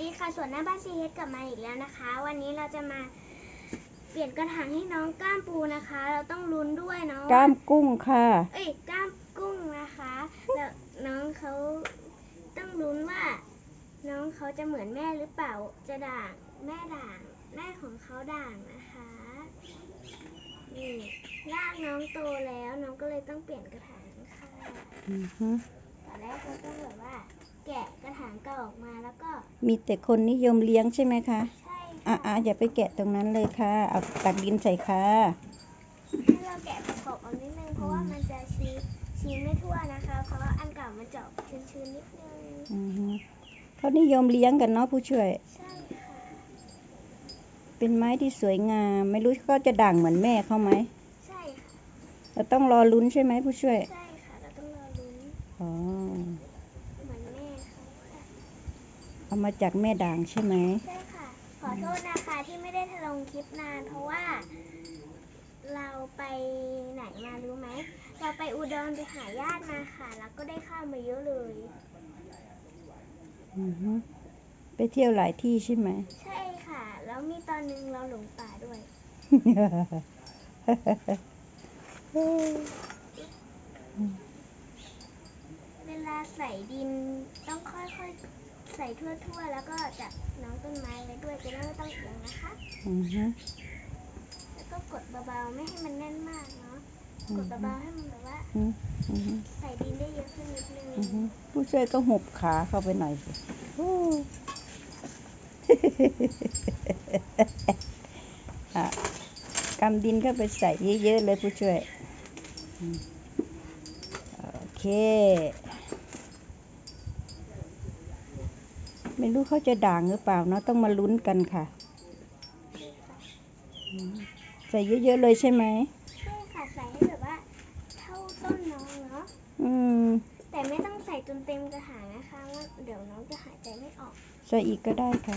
ดีค่ะ ส่วนหน้าบ้านซีเฮดกลับมาอีกแล้วนะคะ วันนี้เราจะมาเปลี่ยนกระถางให้น้องก้ามปูนะคะ เราต้องลุ้นด้วยเนาะกล้ามกุ้งค่ะ เอ้ยก้ามกุ้งนะคะ แล้วน้องเขาต้องลุ้นว่า น้องเขาจะเหมือนแม่หรือเปล่า จะด่างแม่ด่างแม่ของเขาด่างนะคะ นี่รากน้องโตแล้วน้องก็เลยต้องเปลี่ยนกระถางค่ะ อือฮึตอนแรกเราต้องแบบว่า แกะกระถางเก่าออกมาแล้วก็ มีแต่คนนิยมเลี้ยงใช่ไหมคะ ใช่อะค่ะอะอย่าไปแกะตรงนั้นเลยค่ะ เอาตักดินใส่ค่ะ ให้เราแกะประกบเอานิดนึงเพราะว่ามันจะชี้ชี้ไม่ทั่วนะคะ เพราะว่าอันเก่ามันจะออกชื้นๆนิดนึงอือฮึเขานิยมเลี้ยงกันเนาะผู้ช่วย ใช่ค่ะ เป็นไม้ที่สวยงาม ไม่รู้เขาจะด่างเหมือนแม่เขาไหมใช่ค่ะเราต้องรอลุ้นใช่ไหมผู้ช่วย ใช่ค่ะเราต้องรอลุ้น อ๋อ เหมือนแม่เขาค่ะ เอามาจากแม่ด่างใช่ไหมใช่ค่ะ ขอโทษนะคะที่ไม่ได้ลงคลิปนาน เพราะว่า เราไปไหนมารู้ไหม เราไปอุดรไปหาญาติมาค่ะ แล้วก็ได้ข้าวมาเยอะเลย อือฮึไปเที่ยวหลายที่ใช่ไหม ใช่ค่ะ แล้วมีตอนหนึงเราหลงป่าด้วย เวลาใส่ดินต้องค่อยๆ ใส่ทั่วๆ แล้วก็จับน้องต้นไม้ไว้ด้วยจะได้ไม่ต้องเอียงนะคะ อือฮึแล้วก็กดเบาๆไม่ให้มันแน่นมากเนาะอืกอดฮึเบาๆให้มันแบบว่าอืออือฮึใส่ดินได้เยอะขึ้นนิดนึง อือฮึผู้ช่วยก็หุบขาเข้าไปหน่อยสิโอ้ อะกำดินเข้าไปใส่เยอะๆเลยผู้ช่วยอืมโอเค ไม่รู้เขาจะด่างหรือเปล่าเนาะต้องมาลุ้นกันค่ะอืมใส่เยอะๆเลยใช่ไหมใช่ค่ะใส่ให้แบบว่าเท่าต้นน้องเนาะอืม แต่ไม่ต้องใส่จนเต็มกระถางนะคะว่าเดี๋ยวน้องจะหายใจไม่ออก ใส่อีกก็ได้ค่ะ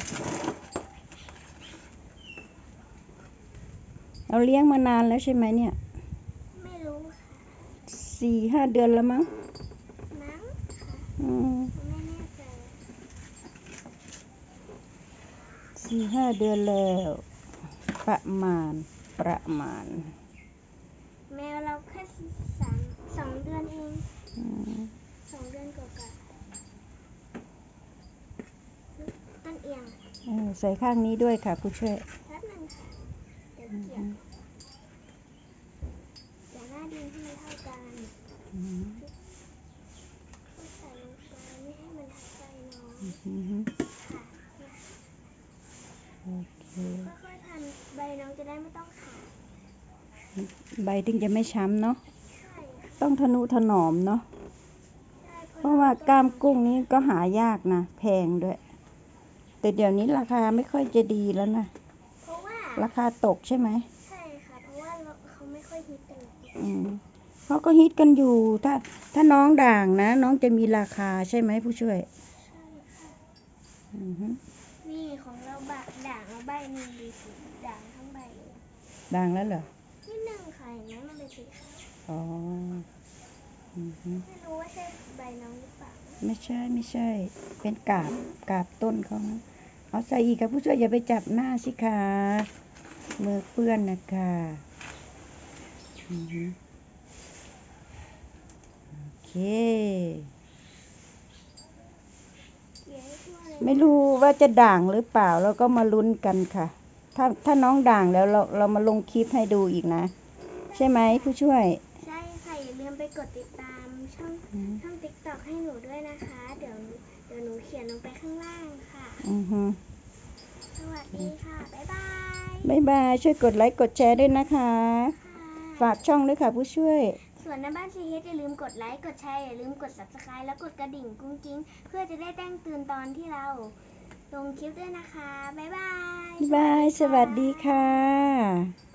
เราเลี้ยงมานานแล้วใช่ไหมเนี่ย ไม่รู้ค่ะสี่ห้าเดือนแล้วมั้งมั้งค่ะ อืม ไม่แน่ใจ สี่ห้าเดือนแล้ว ประมาณประมาณ แมวเราแค่สามสองเดือนเองอืมสองเดือนกว่าๆต้นเอียงเออใส่ข้างนี้ด้วยค่ะผู้ช่วย แป๊บหนึงค่ะเดี๋ยวอืเกี่ยวมเดี๋ยวหน้าดินให้มันเท่ากันอืมใส่ลงไปไม่ให้มันทับใจน้อง อืมอืมค่ะเนี่ย โอเคค่อยๆทำใบน้องจะได้ไม่ต้องขาดใบถึงจะไม่ช้ำเนาะใช่ค่ะต้องทนุถนอมเนาะใช่เพราะว่ากล้ามกุ้งนี้ก็หายากนะแพงด้วย แต่เดี๋ยวนี้ราคาไม่ค่อยจะดีแล้วนะเพราะว่าราคาตกใช่ไหมใช่ค่ะ เพราะว่าเราเขาไม่ค่อยฮิตกันหรอกอืมเขาก็ฮิตกันอยู่ ถ้า ถ้าน้องด่างนะ น้องจะมีราคาใช่ไหมผู้ช่วย ใช่ค่ะอือฮึ นี่ของเราบะด่างเราใบหนึ่งดีสิด่างทั้งใบเลยด่างแล้วเหรอนิดนึงค่ะเห็นไหมมันเป็นสีขาวอ๋ออือฮึไม่รู้ว่าใช่ใบน้องหรือเปล่าไม่ใช่ไม่ใช่ เป็นกาบกาบต้นเขานะเอาใส่อีกค่ะผู้ช่วยอย่าไปจับหน้าสิคะมือเปื้อนนะคะอือฮึโอเค เกลี่ยให้ทั่วเลย ไม่รู้ว่าจะด่างหรือเปล่าเราก็มาลุ้นกันค่ะ ถ้าถ้าน้องด่างแล้วเราเรามาลงคลิปให้ดูอีกนะ ใช่ไหมผู้ช่วย ใช่ค่ะอย่าลืมไปกดติดตามช่องอืม ช่องติ๊กต็อกให้หนูด้วยนะคะ เดี๋ยวหนูเดี๋ยวหนูเขียนลงไปข้างล่างค่ะ อือฮึสวัสดีค่ะ บ๊ายบายบ๊ายบายช่วยกดไลค์กดแชร์ด้วยนะคะ ค่ะ ฝากช่องด้วยค่ะผู้ช่วย ส่วนในบ้านซีเฮดอย่าลืมกดไลค์กดแชร์อย่าลืมกด subscribe แล้วกดกระดิ่งกุ้งกิ้ง เพื่อจะได้แจ้งเตือนตอนที่เราลงคลิปด้วยนะคะ บ๊ายบาย บ๊ายบาย สวัสดีค่ะ